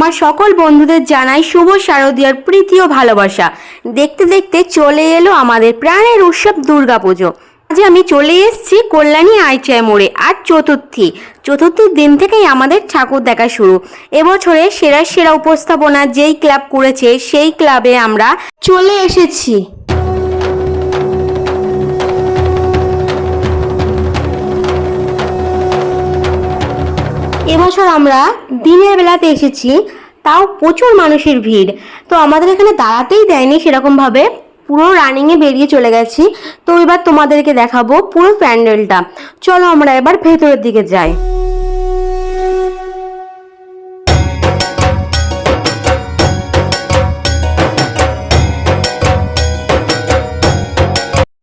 আমার সকল বন্ধুদের জানাই শুভ শারদীয়ার প্রীতি ও ভালোবাসা। দেখতে দেখতে চলে এলো আমাদের প্রাণের উৎসব দুর্গাপুজো। আজ আমি চলে এসেছি কল্যাণী আইচায় মোড়ে, আর চতুর্থী। চতুর্থীর দিন থেকেই আমাদের ঠাকুর দেখা শুরু। এবছরে সেরা সেরা উপস্থাপনা যেই ক্লাব করেছে, সেই ক্লাবে আমরা চলে এসেছি। এবছর আমরা দিনের বেলাতে এসেছি, তাও প্রচুর মানুষের ভিড়। তো আমাদের এখানে দাঁড়াতেই দেয়নি সেরকমভাবে। পুরো রানিংয়ে বেরিয়ে চলে গেছি। তো এবার তোমাদেরকে দেখাবো পুরো প্যান্ডেলটা। চলো আমরা এবার ভেতরের দিকে যাই।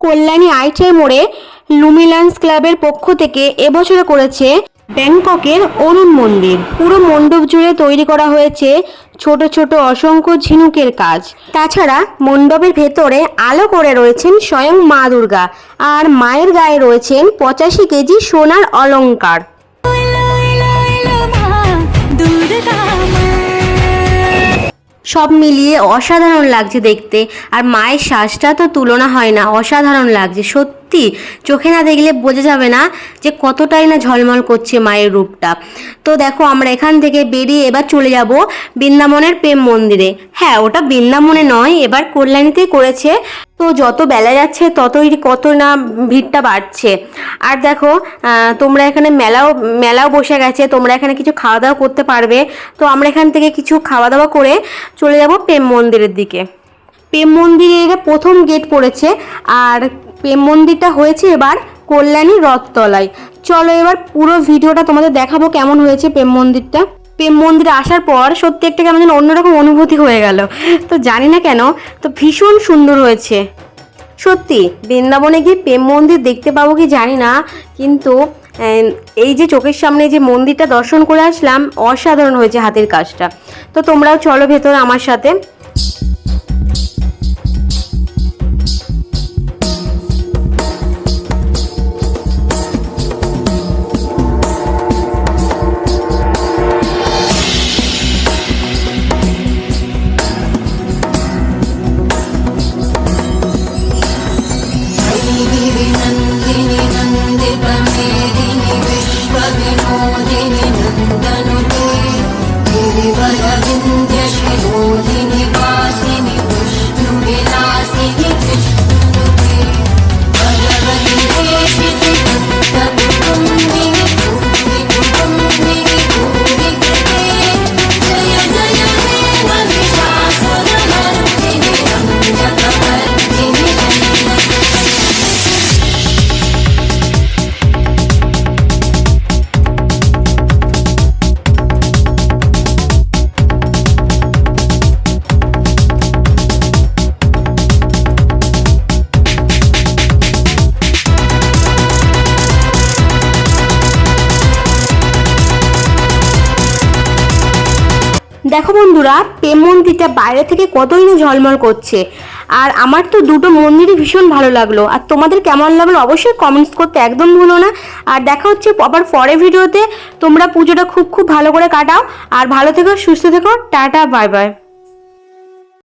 কল্যাণী আইটিআই মোড়ে লুমিলান্স ক্লাবের পক্ষ থেকে এবছরে করেছে ব্যাংককের অরুণ মন্দির। পুরো মণ্ডপ জুড়ে তৈরি করা হয়েছে ছোট ছোট অসংখ্য ঝিনুকের কাজ। তাছাড়া মণ্ডপের ভেতরে আলো করে রয়েছেন স্বয়ং মা দুর্গা আর মায়ের গায়ে রয়েছেন পঁচাশি কেজি সোনার অলংকার। সব মিলিয়ে অসাধারণ লাগছে দেখতে। আর মায়ের শ্বাসটা তো তুলনা হয় না, অসাধারণ লাগছে। সত্যি, চোখে না দেখলে বোঝা যাবে না যে কতটাই না ঝলমল করছে মায়ের রূপটা। তো দেখো, আমরা এখান থেকে বেরিয়ে এবার চলে যাব বৃন্দাবনের প্রেম মন্দিরে। হ্যাঁ ওটা বৃন্দাবনে নয়, এবার কল্যাণীতেই করেছে তো যত বেলা যাচ্ছে, ততই কত না ভিড়টা বাড়ছে। আর দেখো তোমরা এখানে মেলাও মেলাও বসে গেছে, তোমরা এখানে কিছু খাওয়া দাওয়া করতে পারবে। তো আমরা এখান থেকে কিছু খাওয়া দাওয়া করে চলে যাব প্রেম মন্দিরের দিকে। প্রেম মন্দিরে প্রথম গেট পড়েছে, আর প্রেম মন্দিরটা হয়েছে এবার কল্যাণী রথতলায়। চলো এবার পুরো ভিডিওটা তোমাদের দেখাবো কেমন হয়েছে প্রেম মন্দিরটা। প্রেম মন্দিরে আসার পর সত্যি একটা কেমন যেন অন্যরকম অনুভূতি হয়ে গেল। তো জানি না কেন, তো ভীষণ সুন্দর হয়েছে। সত্যি, বৃন্দাবনে গিয়ে প্রেম মন্দির দেখতে পাবো কি জানি না, কিন্তু এই যে চোখের সামনে যে মন্দিরটা দর্শন করে আসলাম, অসাধারণ হয়েছে হাতের কাজটা। তো তোমরাও চলো ভেতরে আমার সাথে। నందిని నందనుతే గిరివర వింధ్య శిరోహిణి দেখো বন্ধুরা, প্রেম মন্দিরটা বাইরে থেকে কতই না ঝলমল করছে। আর আমার তো দুটো মন্দিরই ভীষণ ভালো লাগল। আর তোমাদের কেমন লাগল অবশ্যই কমেন্টস করতে একদম ভুলো না। আর দেখা হচ্ছে আবার পরে ভিডিওতে। তোমরা পুজোটা খুব খুব ভালো করে কাটাও। আর ভালো থেকো, সুস্থ থেকো, টাটা বাই বাই